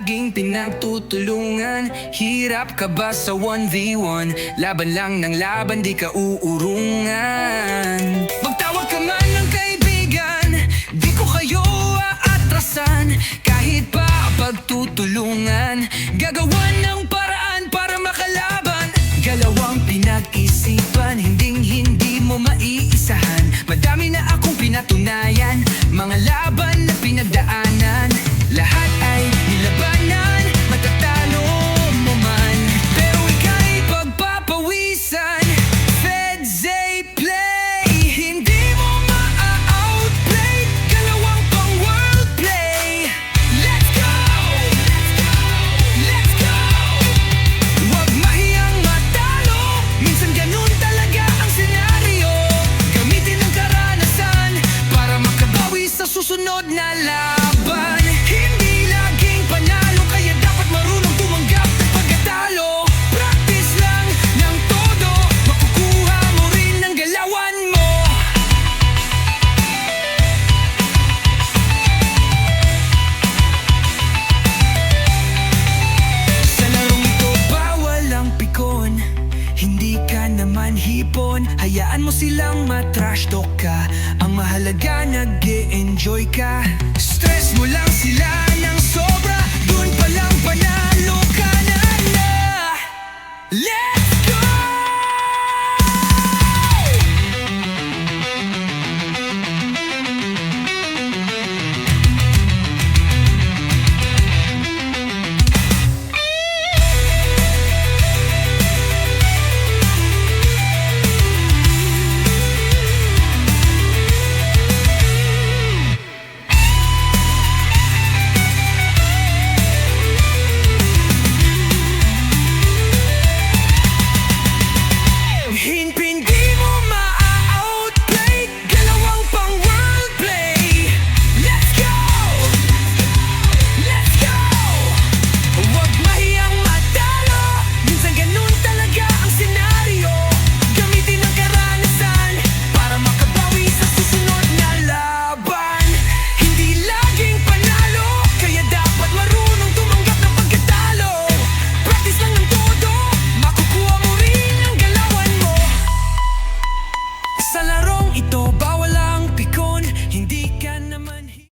laging pinagtutulungan Hirap ka ba sa 1v1? Laban lang ng laban, di ka uurungan tulungan Gagawan ng paraan para makalaban. Galawang pinag-isipan Hinding hindi mo maiisahan. Madami na akong pinatunayan Mga laban na pinagdaanan. Lahat ay na lang Hayaan mo silang matrash talk ka. Ang mahalaga nag enjoy ka. Stress mo lang sila ng sobra. Doon palang panalo ka na na. Let's Sa larong ito, bawal